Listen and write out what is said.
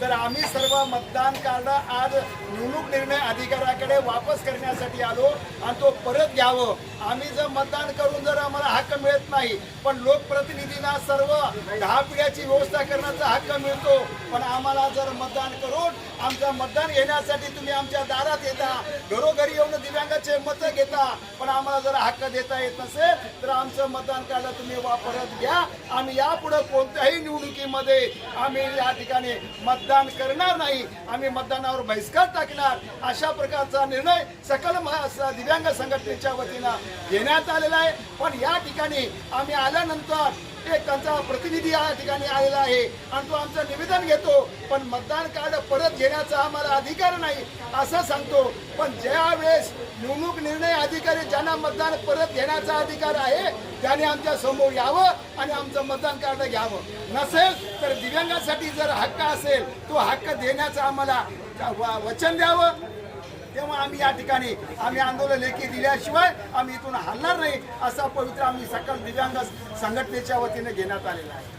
तर आम्ही सर्व मतदान कार्ड आज निवडणूक निर्णय अधिकाऱ्याकडे वापस करण्यासाठी आलो आणि तो परत घ्यावं. आम्ही जर मतदान करून जर आम्हाला हक्क मिळत नाही पण लोकप्रतिनिधींना सर्व दहा पिढ्याची व्यवस्था करण्याचा हक्क मिळतो. पण आम्हाला जर मतदान करून आमचं मतदान घेण्यासाठी तुम्ही आमच्या दारात येता घरोघरी येऊन दिव्यांगाचे मतं घेता पण आम्हाला जर हक्क देता येत नसेल तर आमचं मतदान कार्ड तुम्ही वापरत घ्या. आम्ही यापुढे कोणत्याही निवडणुकीमध्ये आम्ही या ठिकाणी मतदान करणार नाही. आम्ही मतदानावर बहिष्कार टाकणार. अशा प्रकारचा निर्णय सकल दिव्यांग संघटनेच्या वतीनं घेण्यात आलेला आहे. पण या ठिकाणी आम्ही आल्यानंतर एक त्यांचा प्रतिनिधी या ठिकाणी आलेला आहे. आणि तो आमचं निवेदन घेतो पण मतदान कार्ड परत घेण्याचा आम्हाला अधिकार नाही असं सांगतो. पण ज्यावेळेस निवडणूक निर्णय अधिकारी ज्यांना मतदान परत घेण्याचा अधिकार आहे त्याने आमच्यासमोर यावं आणि आमचं मतदान कार्ड घ्यावं. नसेल तर दिव्यांगासाठी जर हक्क असेल तो हक्क देण्याचं आम्हाला वचन द्यावं. तेव्हा आम्ही या ठिकाणी आम्ही आंदोलन लेखी दिल्याशिवाय आम्ही इथून हलणार नाही असा पवित्र आम्ही सकल दिव्यांग संघटनेच्या वतीने घेण्यात आलेला आहे.